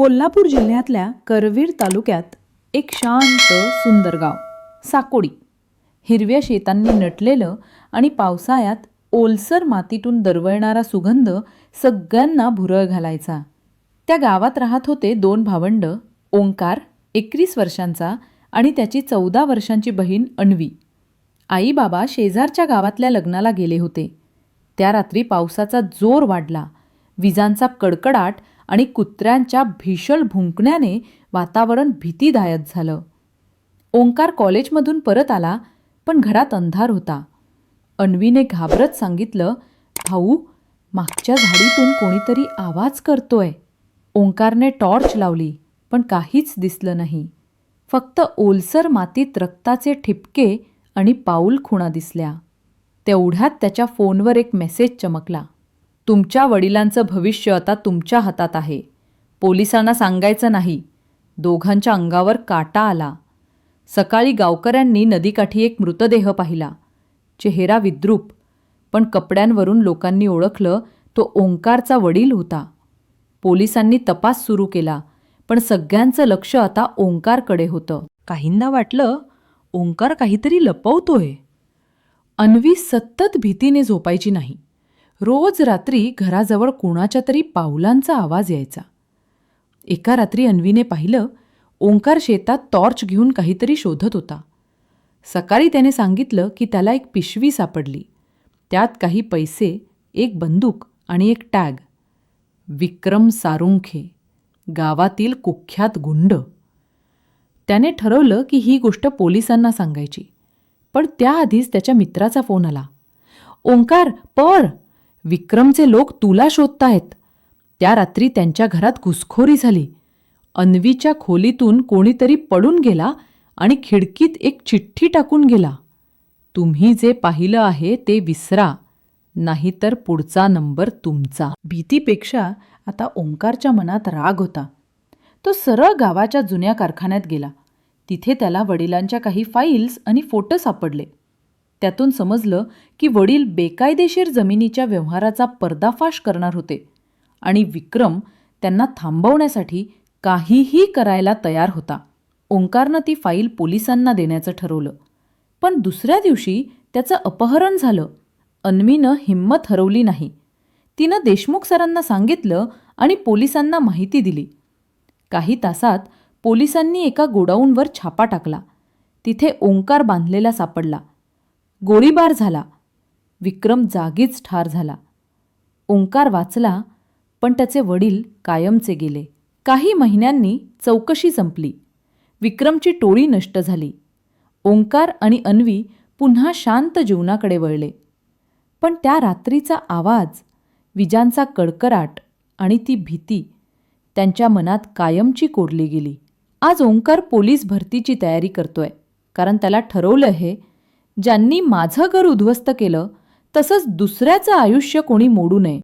कोल्हापूर जिल्ह्यातल्या करवीर तालुक्यात एक शांत सुंदर गाव साकोडी. हिरव्या शेतांनी नटलेलं आणि पावसाळ्यात ओलसर मातीतून दरवळणारा सुगंध सगळ्यांना भुरळ घालायचा. त्या गावात राहत होते दोन भावंड ओंकार एकवीस वर्षांचा आणि त्याची चौदा वर्षांची बहीण अणवी आई बाबा शेजारच्या गावातल्या लग्नाला गेले होते. त्या रात्री पावसाचा जोर वाढला. विजांचा कडकडाट आणि कुत्र्यांच्या भीषण भुंकण्याने वातावरण भीतीदायक झालं. ओंकार कॉलेजमधून परत आला पण घरात अंधार होता. अन्वीने घाबरत सांगितलं भाऊ मागच्या झाडीतून कोणीतरी आवाज करतोय. ओंकारने टॉर्च लावली पण काहीच दिसलं नाही. फक्त ओलसर मातीत रक्ताचे ठिपके आणि पाऊल खुणा दिसल्या. तेवढ्यात त्याच्या फोनवर एक मेसेज चमकला. तुमच्या वडिलांचं भविष्य आता तुमच्या हातात आहे. पोलिसांना सांगायचं नाही. दोघांच्या अंगावर काटा आला. सकाळी गावकऱ्यांनी नदीकाठी एक मृतदेह पाहिला. चेहरा विद्रूप पण कपड्यांवरून लोकांनी ओळखलं तो ओंकारचा वडील होता. पोलिसांनी तपास सुरू केला पण सगळ्यांचं लक्ष आता ओंकारकडे होतं. काहींना वाटलं ओंकार काहीतरी लपवतोय. अन्वी सतत भीतीने झोपायची नाही. रोज रात्री घराजवळ कोणाच्या तरी पावलांचा आवाज यायचा. एका रात्री अन्वीने पाहिलं ओंकार शेतात टॉर्च घेऊन काहीतरी शोधत होता. सकाळी त्याने सांगितलं की त्याला एक पिशवी सापडली. त्यात काही पैसे एक बंदूक आणि एक टॅग. विक्रम सारुंखे गावातील कुख्यात गुंड. त्याने ठरवलं की ही गोष्ट पोलिसांना सांगायची. पण त्याआधीच त्याच्या मित्राचा फोन आला. ओंकार पर! विक्रमचे लोक तुला शोधतायत त्या रात्री त्यांच्या घरात घुसखोरी झाली. अन्वीच्या खोलीतून कोणीतरी पडून गेला आणि खिडकीत एक चिठ्ठी टाकून गेला. तुम्ही जे पाहिलं आहे ते विसरा नाहीतर पुढचा नंबर तुमचा. भीतीपेक्षा आता ओंकारच्या मनात राग होता. तो सरळ गावाच्या जुन्या कारखान्यात गेला. तिथे त्याला वडिलांच्या काही फाईल्स आणि फोटो सापडले. त्यातून समजलं की वडील बेकायदेशीर जमिनीच्या व्यवहाराचा पर्दाफाश करणार होते आणि विक्रम त्यांना थांबवण्यासाठी काहीही करायला तयार होता. ओंकारनं ती फाईल पोलिसांना देण्याचं ठरवलं. पण दुसऱ्या दिवशी त्याचं अपहरण झालं. अन्वीनं हिंमत हरवली नाही. तिनं देशमुख सरांना सांगितलं आणि पोलिसांना माहिती दिली. काही तासात पोलिसांनी एका गोडाऊनवर छापा टाकला. तिथे ओंकार बांधलेला सापडला. गोळीबार झाला. विक्रम जागीच ठार झाला. ओंकार वाचला पण त्याचे वडील कायमचे गेले. काही महिन्यांनी चौकशी संपली. विक्रमची टोळी नष्ट झाली. ओंकार आणि अन्वी पुन्हा शांत जीवनाकडे वळले. पण त्या रात्रीचा आवाज विजांचा कडकडाट आणि ती भीती त्यांच्या मनात कायमची कोरली गेली. आज ओंकार पोलीस भरतीची तयारी करतोय कारण त्याला ठरवलं आहे ज्यांनी माझं घर उद्ध्वस्त केलं तसंच दुसऱ्याचं आयुष्य कोणी मोडू नये.